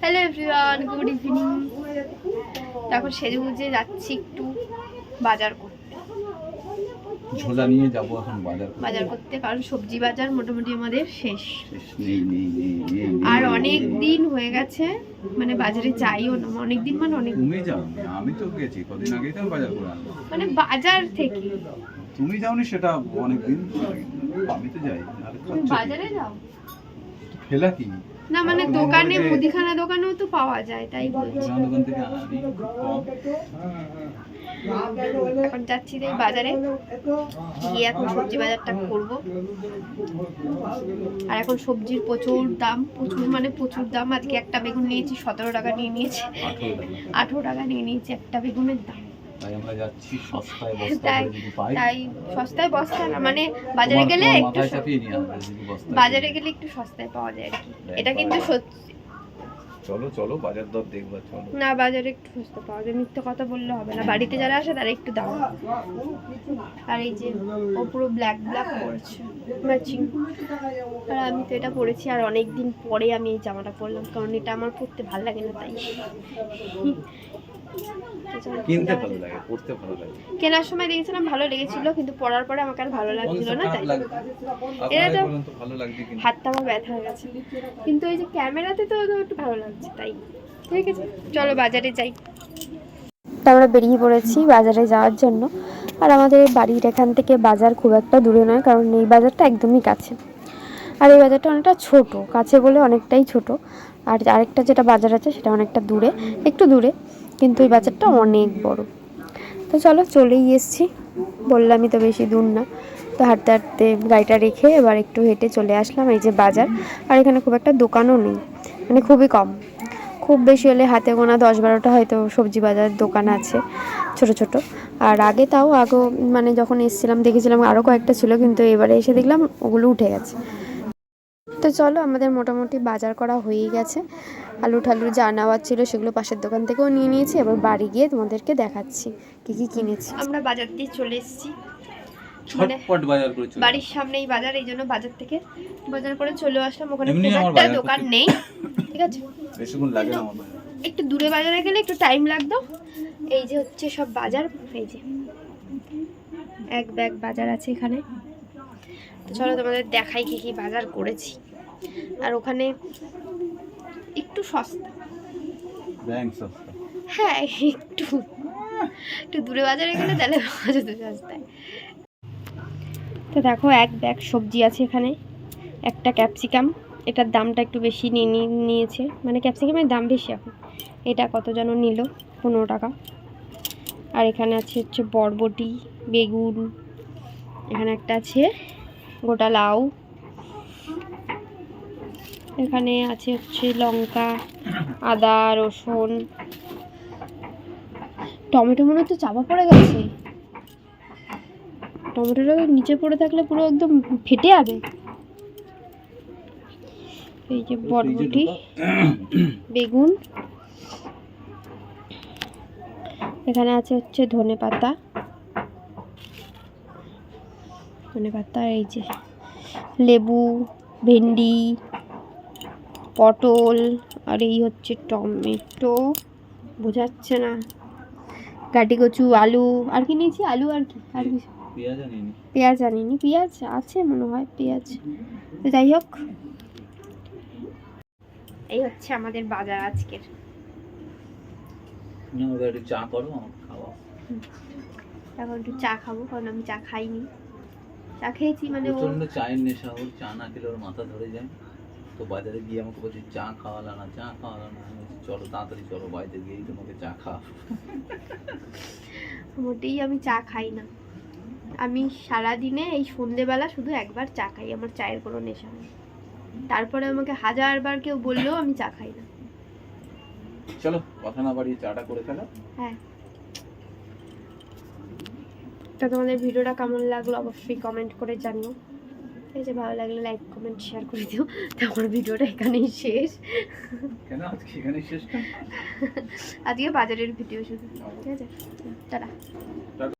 Hello everyone good evening এখন সেজে গুজে যাচ্ছি একটু বাজার করতে। ঝোলা নিয়ে যাব এখন বাজার করতে। বাজার করতে কারণ সবজি বাজার মোটামুটি আমাদের শেষ। আর অনেক দিন হয়ে গেছে মানে বাজারে যাইও না। অনেক দিন মানে অনেক তুমি যাও আমি তো গেছি কদিন আগেই তো বাজার করে মানে বাজার থেকে। তুমি যাওনি সেটা অনেক দিন আমি তো যাই? বাজারে যাও। ফেলা কি? না মানে দোকানে মুদিখানা দোকানেও তো পাওয়া যায় তাই বলছি। দোকান থেকে আনি এখন যাচ্ছি তাই বাজারে গিয়ে এখন সবজি বাজারটা করব। আর এখন সবজির প্রচুর দাম প্রচুর মানে প্রচুর দাম। আজকে একটা বেগুন নিয়েছি সতেরো টাকা নিয়ে নিয়েছে। আঠেরো টাকা নিয়ে নিয়েছি একটা বেগুনের দাম। তাই আমরা যাচ্ছি সস্তায় বস্তা তাই করে যদি পাই। তাই সস্তায় বস্তা না মানে বাজারে গেলে একটু চাপিয়ে নিয়ে আসবে যদি বস্তা বাজারে গেলে একটু সস্তায় পাওয়া যায় আর কি। এটা কিন্তু সত্যি। চলো চলো বাজার দর দেখবা চলো। না বাজারে একটু সস্তা পাওয়া যায়। মিথ্যে কথা বললে হবে না। বাড়িতে যারা আসে তারা একটু দাম। আর এই যে ও পুরো ব্ল্যাক ব্ল্যাক পরেছে ম্যাচিং আর আমি তো এটা পরেছি আর অনেক দিন পরে আমি এই জামাটা পরলাম। কারণ এটা আমার পরতে ভালো লাগে না তাই। কিনতে ভালো লাগে পড়তে ভালো লাগে। কেনার সময় দেখেছিলাম ভালো লেগেছিল কিন্তু পরার পরে আমাকে আর ভালো লাগছিল না তাই এটা তো- ভালো লাগছে কিন্তু হাতটা আমার ব্যথা হয়ে গেছে। কিন্তু ওই যে ক্যামেরাতে তো তো একটু ভালো লাগছে তাই। ঠিক আছে চলো বাজারে যাই। আমরা বেরিয়ে পড়েছি বাজারে যাওয়ার জন্য। আর আমাদের বাড়ির এখান থেকে বাজার খুব একটা দূরে নয় কারণ এই বাজারটা একদমই কাছে। আর এই বাজারটা অনেকটা ছোট কাছে বলে অনেকটাই ছোট। আর আরেকটা যেটা বাজার আছে সেটা অনেকটা দূরে একটু দূরে। কিন্তু ওই বাজারটা অনেক বড়। তো চলো চলেই এসছি। বললামই তো বেশি দূর না। তো হাঁটতে হাঁটতে গাড়িটা রেখে এবার একটু হেঁটে চলে আসলাম এই যে বাজার। আর এখানে খুব একটা দোকানও নেই। মানে খুবই কম। খুব বেশি হলে হাতে গোনা দশ বারোটা হয়তো সবজি বাজার দোকান আছে ছোট ছোট। আর আগে তাও আগে মানে যখন এসেছিলাম দেখেছিলাম আরও কয়েকটা ছিল কিন্তু এবারে এসে দেখলাম ওগুলো উঠে গেছে। তো চলো আমাদের মোটামুটি বাজার করা হয়েই গেছে। আলু ঠালু যা নেওয়ার ছিল সেগুলো পাশের দোকান থেকেও নিয়ে নিয়েছি এবার বাড়ি গিয়ে তোমাদেরকে দেখাচ্ছি কি কি কিনেছি। আমরা বাজার দিয়ে চলে এসেছি। মানে ছটপট বাজার বাড়ির সামনেই বাজার এই জন্য বাজার থেকে বাজার করে চলে আসলাম। ওখানে একটা দোকান নেই ঠিক আছে? বেশিক্ষণ লাগে না আমার বাজার। একটু দূরে বাজারে গেলে একটু টাইম লাগতো। এই যে হচ্ছে সব বাজার এই যে এক ব্যাগ বাজার আছে এখানে। তো চলো তোমাদের দেখাই কি কি বাজার করেছি। আর ওখানে একটু সস্তা। হ্যাঁ একটু। একটু দূরে বাজারে গেলে তাহলে বাজার সস্তায়। তো দেখো এক ব্যাগ সবজি আছে এখানে। একটা ক্যাপসিকাম। এটার দামটা একটু বেশি নিয়ে নিয়ে- নিয়েছে। মানে ক্যাপসিকামের দাম বেশি এখন। এটা কত যেন নিল? পনেরো টাকা। আর এখানে আছে হচ্ছে বরবটি বেগুন। এখানে একটা আছে গোটা লাউ। এখানে আছে হচ্ছে লঙ্কা আদা রসুন। টমেটো মনে হচ্ছে চাপা পড়ে গেছে। টমেটোটা নিচে পড়ে থাকলে পুরো একদম ফেটে যাবে। এই যে বরবটি বেগুন। এখানে আছে হচ্ছে ধনে পাতা। ধনে পাতা এই যে লেবু ভেন্ডি। পটল আর এই হচ্ছে টমেটো। বোঝাচ্ছে না। কাটি কচু আলু আর কি নিয়েছি? আলু আর কি? আর কিছু? পেঁয়াজ আনিনি। পেঁয়াজ পেঁয়াজ আছে মনে হয় পেঁয়াজ। তো যাই হোক। এই হচ্ছে আমাদের বাজার আজকের। চা করো খাওয়া এখন একটু চা খাব কারণ আমি চা খাইনি। চা খেয়েছি মানে চায়ের নেশা ওর চা না খেলে ওর মাথা ধরে যায়। তো বাজারে গিয়ে আমাকে বলছে চা খাওয়ালা না চা খাওয়ালা না। আমি বলছি, চলো তাড়াতাড়ি চলো বাড়িতে গিয়েই তোমাকে চা খা মোটেই আমি চা খাই না। আমি সারা দিনে এই সন্ধেবেলা শুধু একবার চা খাই আমার চায়ের কোনো নেশা নেই। তারপরে আমাকে হাজারবার কেউ বললেও আমি চা খাই না। চলো কথা না বাড়িয়ে চাটা করে ফেলো। হ্যাঁ। তা তোমাদের ভিডিওটা কেমন লাগল অবশ্যই কমেন্ট করে জানিও। ঠিক আছে ভালো লাগলে লাইক কমেন্ট শেয়ার করে দিও। তারপর ভিডিওটা এখানেই শেষ। কেন? আজকে এখানেই শেষ আজকে বাজারের ভিডিও শুধু ঠিক আছে? টাটা।